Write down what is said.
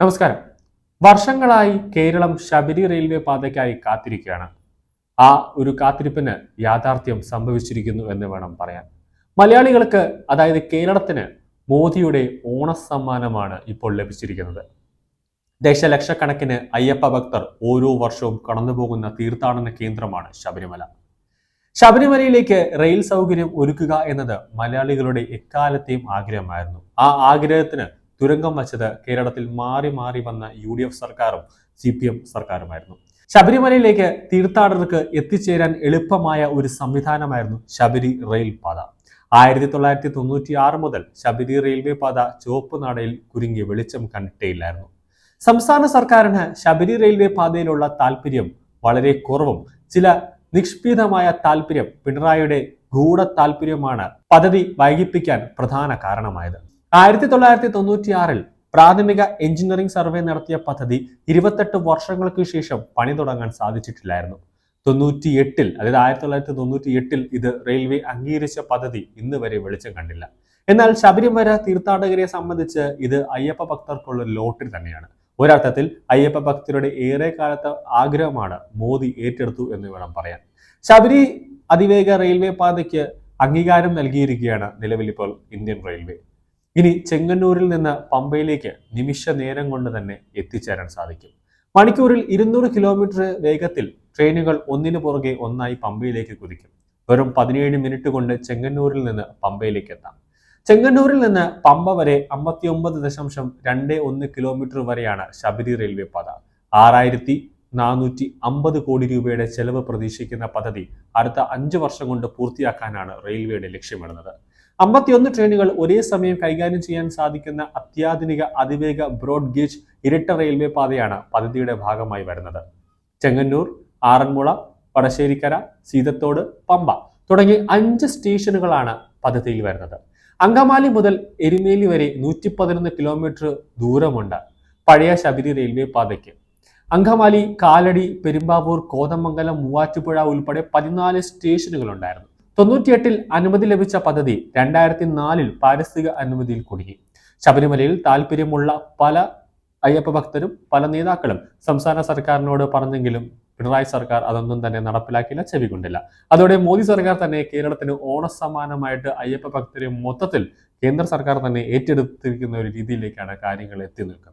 നമസ്കാരം. വർഷങ്ങളായി കേരളം ശബരി റെയിൽവേ പാതയ്ക്കായി കാത്തിരിക്കുകയാണ്. ആ ഒരു കാത്തിരിപ്പിന് യാഥാർത്ഥ്യം സംഭവിച്ചിരിക്കുന്നു എന്ന് വേണം പറയാൻ. മലയാളികൾക്ക് അതായത് കേരളത്തിന് മോദിയുടെ ഓണസമ്മാനമാണ് ഇപ്പോൾ ലഭിച്ചിരിക്കുന്നത്. ദശലക്ഷക്കണക്കിന് അയ്യപ്പ ഭക്തർ ഓരോ വർഷവും കടന്നുപോകുന്ന തീർത്ഥാടന കേന്ദ്രമാണ് ശബരിമല. ശബരിമലയിലേക്ക് റെയിൽ സൗകര്യം ഒരുക്കുക എന്നത് മലയാളികളുടെ എക്കാലത്തെയും ആഗ്രഹമായിരുന്നു. ആ ആഗ്രഹത്തിന് തുരങ്കം വച്ചത് കേരളത്തിൽ മാറി മാറി വന്ന യു ഡി എഫ് സർക്കാരും സി പി എം സർക്കാരുമായിരുന്നു. ശബരിമലയിലേക്ക് തീർത്ഥാടകർക്ക് എത്തിച്ചേരാൻ എളുപ്പമായ ഒരു സംവിധാനമായിരുന്നു ശബരി റെയിൽ പാത. ആയിരത്തി തൊള്ളായിരത്തി തൊണ്ണൂറ്റി ആറ് മുതൽ ശബരി റെയിൽവേ പാത ചുവപ്പ് നാടയിൽ കുരുങ്ങി വെളിച്ചം കണ്ടിട്ടേയില്ലായിരുന്നു. സംസ്ഥാന സർക്കാരിന് ശബരി റെയിൽവേ പാതയിലുള്ള താല്പര്യം വളരെ കുറവും ചില നിഷ്പീതമായ താല്പര്യം പിണറായിയുടെ ഗൂഢ താല്പര്യമാണ് പദ്ധതി വൈകിപ്പിക്കാൻ പ്രധാന കാരണമായത്. ആയിരത്തി തൊള്ളായിരത്തി തൊണ്ണൂറ്റിയാറിൽ പ്രാഥമിക എഞ്ചിനീയറിംഗ് സർവേ നടത്തിയ പദ്ധതി ഇരുപത്തെട്ട് വർഷങ്ങൾക്ക് ശേഷം പണി തുടങ്ങാൻ സാധിച്ചിട്ടില്ലായിരുന്നു. തൊണ്ണൂറ്റി എട്ടിൽ അതായത് ആയിരത്തി തൊള്ളായിരത്തി തൊണ്ണൂറ്റി എട്ടിൽ ഇത് റെയിൽവേ അംഗീകരിച്ച പദ്ധതി ഇന്ന് വരെ വെളിച്ചം കണ്ടില്ല. എന്നാൽ ശബരിമല തീർത്ഥാടകരെ സംബന്ധിച്ച് ഇത് അയ്യപ്പ ഭക്തർക്കുള്ള ലോട്ടറി തന്നെയാണ്. ഒരർത്ഥത്തിൽ അയ്യപ്പ ഭക്തരുടെ ഏറെ കാലത്തെ ആഗ്രഹമാണ് മോദി ഏറ്റെടുത്തു എന്ന് വേണം പറയാൻ. ശബരി അതിവേഗ റെയിൽവേ പാതയ്ക്ക് അംഗീകാരം നൽകിയിരിക്കുകയാണ് നിലവിലിപ്പോൾ ഇന്ത്യൻ റെയിൽവേ. ഇനി ചെങ്ങന്നൂരിൽ നിന്ന് പമ്പയിലേക്ക് നിമിഷ നേരം കൊണ്ട് തന്നെ എത്തിച്ചേരാൻ സാധിക്കും. മണിക്കൂറിൽ ഇരുന്നൂറ് കിലോമീറ്റർ വേഗത്തിൽ ട്രെയിനുകൾ ഒന്നിനു പുറകെ ഒന്നായി പമ്പയിലേക്ക് കുതിക്കും. വെറും പതിനേഴ് മിനിറ്റ് കൊണ്ട് ചെങ്ങന്നൂരിൽ നിന്ന് പമ്പയിലേക്ക് എത്താം. ചെങ്ങന്നൂരിൽ നിന്ന് പമ്പ വരെ അമ്പത്തി ഒമ്പത് ദശാംശം രണ്ട് ഒന്ന് കിലോമീറ്റർ വരെയാണ് ശബരി റെയിൽവേ പാത. ആറായിരത്തി നാനൂറ്റി അമ്പത് കോടി രൂപയുടെ ചെലവ് പ്രതീക്ഷിക്കുന്ന പദ്ധതി അടുത്ത അഞ്ച് വർഷം കൊണ്ട് പൂർത്തിയാക്കാനാണ് റെയിൽവേയുടെ ലക്ഷ്യമിടുന്നത്. അമ്പത്തിയൊന്ന് ട്രെയിനുകൾ ഒരേ സമയം കൈകാര്യം ചെയ്യാൻ സാധിക്കുന്ന അത്യാധുനിക അതിവേഗ ബ്രോഡ് ഗേജ് ഇരട്ട റെയിൽവേ പാതയാണ് പദ്ധതിയുടെ ഭാഗമായി വരുന്നത്. ചെങ്ങന്നൂർ ആറന്മുള വടശ്ശേരിക്കര സീതത്തോട് പമ്പ തുടങ്ങി അഞ്ച് സ്റ്റേഷനുകളാണ് പദ്ധതിയിൽ വരുന്നത്. അങ്കമാലി മുതൽ എരുമേലി വരെ നൂറ്റി പതിനൊന്ന് കിലോമീറ്റർ ദൂരമുണ്ട് പഴയ ശബരി റെയിൽവേ പാതയ്ക്ക്. അങ്കമാലി കാലടി പെരുമ്പാവൂർ കോതമംഗലം മൂവാറ്റുപുഴ ഉൾപ്പെടെ പതിനാല് സ്റ്റേഷനുകളുണ്ടായിരുന്നു. തൊണ്ണൂറ്റിയെട്ടിൽ അനുമതി ലഭിച്ച പദ്ധതി രണ്ടായിരത്തി നാലിൽ പാരിസ്ഥിതിക അനുമതിയിൽ കുടുങ്ങി. ശബരിമലയിൽ താല്പര്യമുള്ള പല അയ്യപ്പ ഭക്തരും പല നേതാക്കളും സംസ്ഥാന സർക്കാരിനോട് പറഞ്ഞെങ്കിലും പിണറായി സർക്കാർ അതൊന്നും തന്നെ നടപ്പിലാക്കിയില്ല ചെവികൊണ്ടില്ല. അതോടെ മോദി സർക്കാർ തന്നെ കേരളത്തിന് ഓണസമാനമായിട്ട് അയ്യപ്പ ഭക്തരെ മൊത്തത്തിൽ കേന്ദ്ര സർക്കാർ തന്നെ ഏറ്റെടുത്തിരിക്കുന്ന ഒരു രീതിയിലേക്കാണ് കാര്യങ്ങൾ എത്തി നിൽക്കുന്നത്.